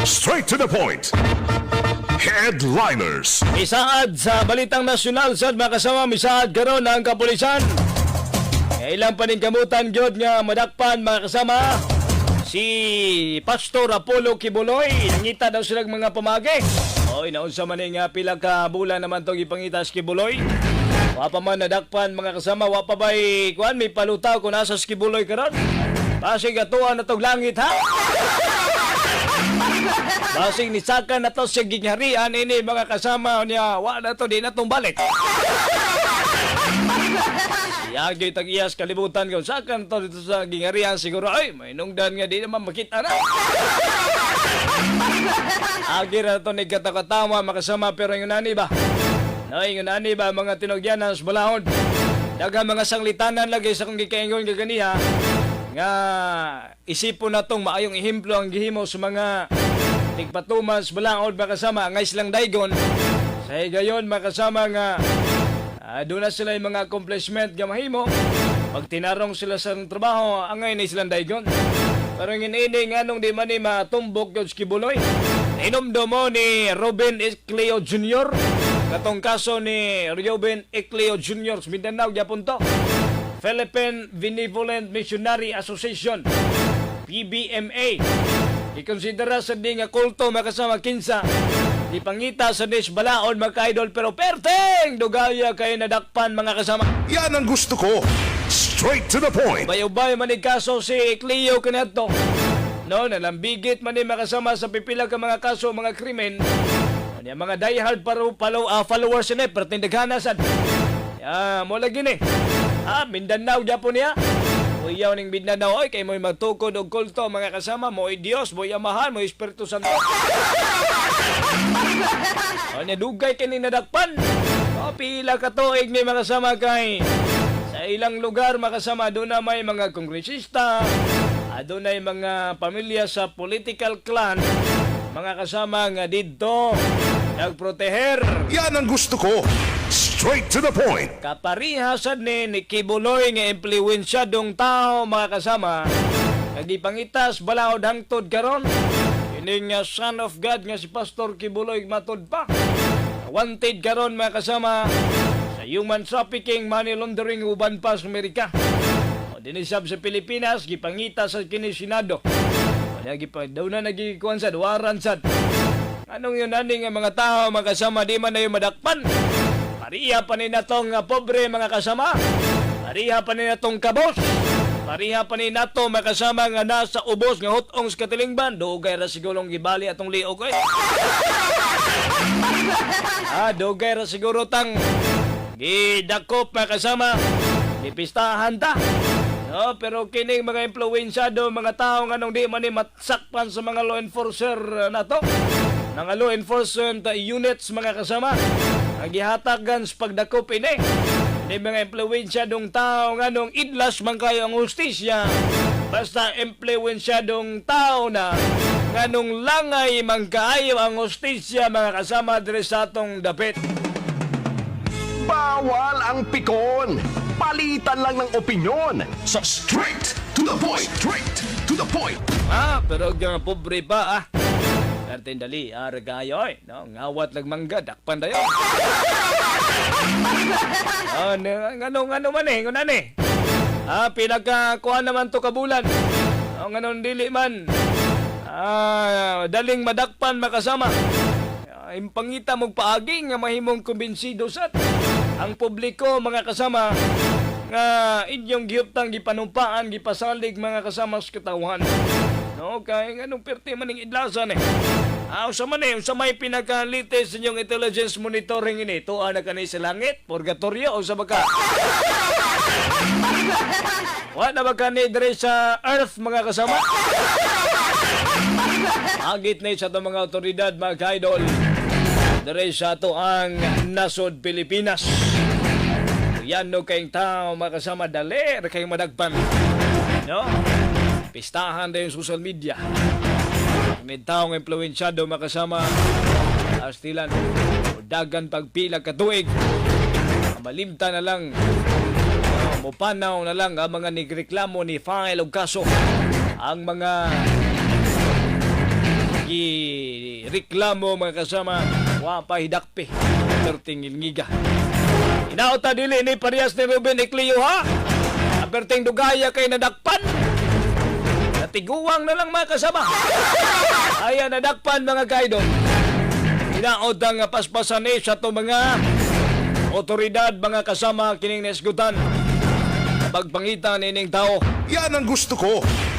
Straight to the point. Headliners. Isaad sa Balitang Nasyonal sa mga kasama misaad karon ang kapulisan. Ilang paningkamutan gyud nga madakpan mga kasama si Pastor Apollo Kibuloy nangita daw silang mga pamagi. Oy naunsa man nga pila ka bulan naman tong ipangita si Kibuloy. Wa pa man nadakpan mga kasama wa pa bay kuan may palutaw kung nasa si Kibuloy karon. Basig atuan na tong langit ha. Basig ni Saka na to sa gingharian ini mga kasama niya wa na to di na tong balik. Yagi tag iyas kalibutan ko Saka na to dito sa gingharian siguro ay may nungdan nga di naman makita na. Agi na to ni katakatama makasama pero yung nani ba? No, yung nani ba mga tinogyanan sa balahon. Daga mga sanglitanan lagi sa kong gikaingon kaganiha nga isipon na tong maayong ehemplo ang gihimo sa mga tigpatumas balaod makasama nga islang daigon sa gayon makasama nga uh, doon na sila yung mga accomplishment nga mahimo pag tinarong sila sa trabaho angay na islang daigon pero yung ini nga nung di man ni matumbok yung skibuloy inomdo mo ni Robin Ecleo Jr. katong kaso ni Ruben Ecleo Jr. Mindanao Japon to Philippine Benevolent Missionary Association PBMA ikonsidera sa di nga kulto makasama kinsa di pangita sa dis balaod mga idol pero perteng dugaya kay nadakpan mga kasama Yan ang gusto ko. Straight to the point. Bayobay man kaso si Cleo kanadto. No, nalambigit man ni makasama sa pipila ka mga kaso mga krimen. Ano mga diehard paro follow ah, followers ni perting daghana sad. Ya, mo lagi ni. Ah, Mindanao Japon niya. Uyaw ning Mindanao oy kay mo'y magtukod og kulto mga kasama mo Dios, mo amahan, mo Espiritu Santo. Ano dugay kini nadakpan. O pila ka tuig ni mga kasama kay sa ilang lugar makasama doon na may mga kongresista, na mga pamilya sa political clan, mga kasama nga dito nagproteher Yan ang gusto ko. Straight to the point. kaparihasad ni ni Kibuloy nga impluwensyadong tao mga kasama. Nagipangitas balaod hangtod karon. Ini nga son of God nga si Pastor Kibuloy matod pa. Wanted karon mga kasama sa human trafficking money laundering uban pa sa Amerika. O dinisab sa Pilipinas gipangita sa kini Senado. Gipa daw na nagikuan sad waran sad. Anong yun ani nga mga tao mga kasama di man na yung madakpan Pariha pa ni natong nga pobre mga kasama. Pariha pa ni natong kabos. Pariha pa ni nato makasama nga nasa ubos nga hutong sa katilingban. Dugay ra sigurong gibali atong liog koy. ah, dugay ra siguro tang gidakop makasama. Dipistahan ta. No, pero kining mga impluwensyado, mga tao nga nung di man ni matsakpan sa mga law enforcer uh, nato. Mga law enforcement units mga kasama. Ang gihatagan sa pagdakop ini. Ni mga impluwensyadong tao nga nung idlas man kayo ang hustisya. Basta impluwensyadong tao na nga nung langay man kaayo ang hustisya mga kasama dire sa atong dapit. Bawal ang pikon. Palitan lang ng opinyon. Sa straight to the point. Straight to the point. Ah, pero yung pobre pa ah. Kartin dali, ah, regayo eh. No, ngawat lang mangga, dakpan dayo. oh, ngano, ngano man eh, ngunan eh. Ah, pinagkakuha naman to kabulan. Oh, nganon dili man. Ah, daling madakpan makasama. Ah, impangita mong paagi nga mahimong kumbinsido sat. Ang publiko, mga kasama, nga inyong gihuptang gipanumpaan, gipasalig mga kasama sa katawan. No, kaya nga nung perti maning idlasan eh. Ah, sa man eh, sa may pinaka-latest inyong intelligence monitoring ini, tuwa na kanay sa langit, purgatorio o sa baka. Wa na ba kanay dire sa earth mga kasama? Agit na sa itong mga otoridad, mga ka-idol. Dire sa ito ang nasod Pilipinas. Yan no kayong tao makasama dali, ra kayong madagpan. No? Pistahan din yung social media. May taong impluensyado makasama astilan o dagan pagpila katuig. Malimta na lang uh, mupanaw na lang ang mga nigreklamo ni file og kaso ang mga reklamo mga kasama, wa pa hidakpe, perting ilngiga. Inaota dili ni parehas ni Ruben Eclio ha? Aperting dugaya kay nadakpan. Natiguwang na lang mga kasama. Ayan nadakpan mga kaidol. Inaota nga paspasan ni sa mga otoridad mga kasama kining nesgutan. Pagpangitan ining tao Yan ang gusto ko.